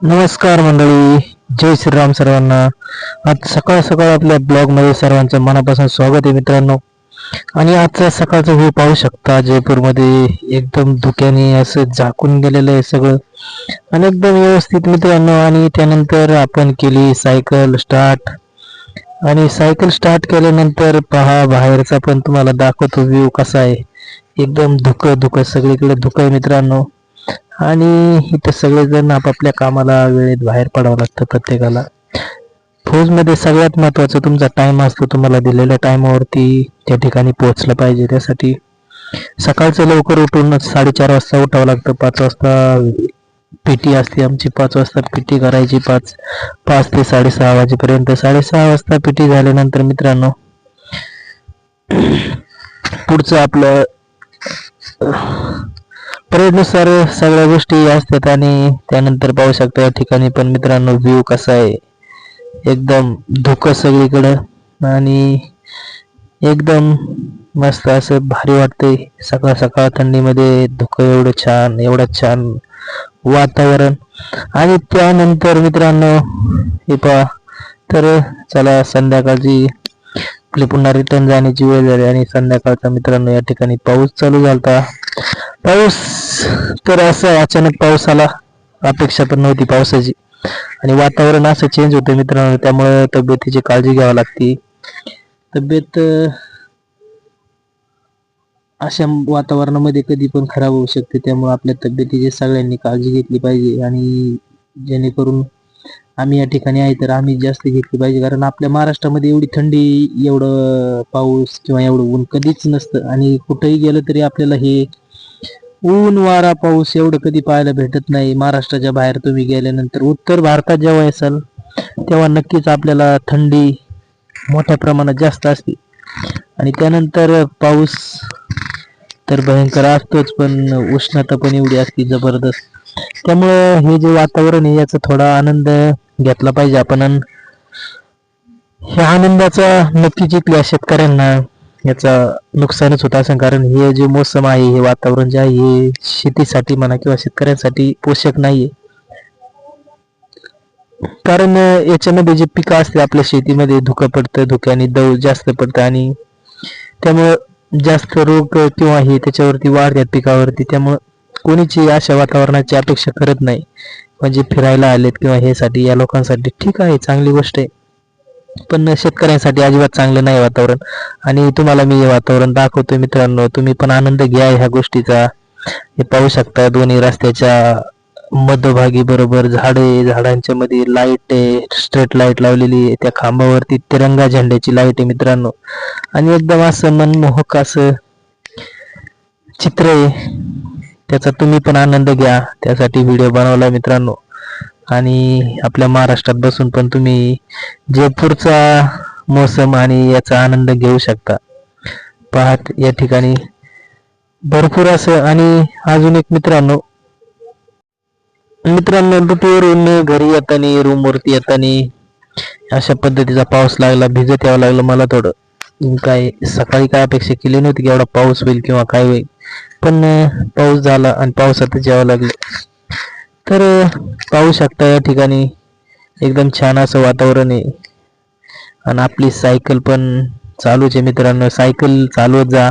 नमस्कार मंडळी जय श्रीराम सर्वांना. आज सकाळ सकाळ आपल्या ब्लॉगमध्ये सर्वांचं मनापासून स्वागत आहे मित्रांनो. आणि आजचा सकाळचा व्ह्यू पाहू शकता जयपूरमध्ये एकदम धुक्याने असं झाकून गेलेलं आहे सगळं. आणि एकदम व्यवस्थित मित्रांनो आणि त्यानंतर आपण केली सायकल स्टार्ट आणि सायकल स्टार्ट केल्यानंतर पहा बाहेरचा पण तुम्हाला दाखवतो व्ह्यू कसा आहे. एकदम धुकं धुकं सगळीकडे धुकं आहे मित्रांनो. आणि इथे सगळेजण आपापल्या कामाला वेळेत बाहेर पडावं लागतं प्रत्येकाला. फौजमध्ये सगळ्यात महत्त्वाचं तुमचा टाईम असतो तुम्हाला दिलेल्या टायमावरती त्या ठिकाणी पोहोचलं पाहिजे. त्यासाठी सकाळचं लवकर उठूनच साडेचार वाजता उठावं लागतं. पाच वाजता पीटी असते आमची. पाच वाजता पीटी करायची. पाच पाच ते साडेसहा वाजेपर्यंत. साडेसहा वाजता पीटी झाल्यानंतर मित्रांनो पुढचं आपलं परेडनुसार सगळ्या गोष्टी असतात आणि त्यानंतर पाहू शकता या ठिकाणी पण मित्रांनो व्ह्यू कसा आहे. एकदम धुकं सगळीकडं आणि एकदम मस्त असं भारी वाटतंय. सकाळ सकाळ थंडीमध्ये धुकं एवढं छान एवढं छान वातावरण. आणि त्यानंतर मित्रांनो हे पहा. तर चला संध्याकाळची आपली पुन्हा रिटर्न जाण्याची वेळ झाली आणि संध्याकाळचा मित्रांनो या ठिकाणी पाऊस चालू झालता. पाऊस तर असं अचानक पाऊस आला. अपेक्षा पण नव्हती पावसाची. आणि वातावरण असं चेंज होतं मित्रांनो त्यामुळे तब्येतीची काळजी घ्यावी लागते. तब्येत अशा वातावरणामध्ये कधी पण खराब होऊ शकते. त्यामुळे आपल्या तब्येतीची सगळ्यांनी काळजी घेतली पाहिजे. आणि जेणेकरून आम्ही या ठिकाणी आहे तर आम्ही जास्त घेतली पाहिजे. कारण आपल्या महाराष्ट्रामध्ये एवढी थंडी एवढं पाऊस किंवा एवढं ऊन कधीच नसतं. आणि कुठेही गेलं तरी आपल्याला हे ऊन वारा पाऊस एवढं कधी पाहायला भेटत नाही. महाराष्ट्राच्या बाहेर तुम्ही गेल्यानंतर उत्तर भारतात जेव्हा असाल तेव्हा नक्कीच आपल्याला थंडी मोठ्या प्रमाणात जास्त असते. आणि त्यानंतर पाऊस तर भयंकर असतोच पण उष्णता पण एवढी असते जबरदस्त. त्यामुळं हे जे वातावरण आहे याचा थोडा आनंद घेतला पाहिजे आपण. अन ह्या आनंदाचा नक्कीच इथल्या शेतकऱ्यांना याचा नुकसानच होत असेल कारण हे जे मोसम आहे हे वातावरण जे आहे हे शेतीसाठी म्हणा किंवा शेतकऱ्यांसाठी पोषक नाहीये. कारण याच्यामध्ये जे पिकं असते आपल्या शेतीमध्ये धुकं पडतं धुक्याने दव जास्त पडतं आणि त्यामुळं जास्त रोग किंवा हे त्याच्यावरती वाढतात पिकावरती त्यामुळं कोणीची अशा वातावरणाची अपेक्षा करत नाही. म्हणजे फिरायला आलेत किंवा हे साठी या लोकांसाठी. ठीक आहे चांगली गोष्ट आहे. पण शेतकऱ्यांसाठी अजिबात चांगलं नाही वातावरण. आणि तुम्हाला मी हे वातावरण दाखवतो मित्रांनो तुम्ही पण आनंद घ्या ह्या गोष्टीचा. हे पाहू शकता दोन्ही रस्त्याच्या मध्यभागी बरोबर झाडे झाडांच्या मध्ये लाइट आहे स्ट्रेट लाइट लावलेली आहे त्या खांबावरती तिरंगा झेंड्याची लाइट आहे मित्रांनो. आणि एकदम असं मनमोहक असं चित्र आहे. त्याचा तुम्ही पण आनंद घ्या. त्यासाठी व्हिडिओ बनवला मित्रांनो. आणि आपल्या महाराष्ट्रात बसून पण तुम्ही जयपूरचा मोसम आणि याचा आनंद घेऊ शकता. पाहत या ठिकाणी भरपूर असं आणि अजून एक मित्रांनो मित्रांनो ऋतूवरून घरी येताना रूम वरती येताना अशा पद्धतीचा पाऊस लागला भिजत यावं लागलं मला थोडं. काय सकाळी काय अपेक्षा केली नव्हती की एवढा पाऊस होईल किंवा काय होईल. पण पाऊस झाला आणि पावसातच यावं लागलं. तर पाहू शकता या ठिकाणी एकदम छान असं वातावरण आहे. आणि आपली सायकल पण चालूच आहे मित्रांनो. सायकल चालवत जा.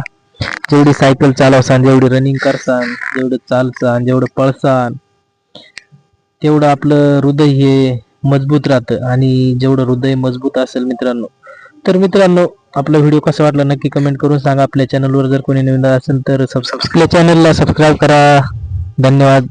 जेवढी सायकल चालवसान जेवढी रनिंग करसान जेवढं चालसान जेवढं पळसान तेवढं आपलं हृदय हे मजबूत राहतं. आणि जेवढं हृदय मजबूत असेल मित्रांनो तर मित्रांनो आपला व्हिडिओ कसा वाटला नक्की कमेंट करून सांगा. आपल्या चॅनलवर जर कोणी नवीन असेल तर सबस्क्राईब आपल्या चॅनलला सबस्क्राईब करा. धन्यवाद.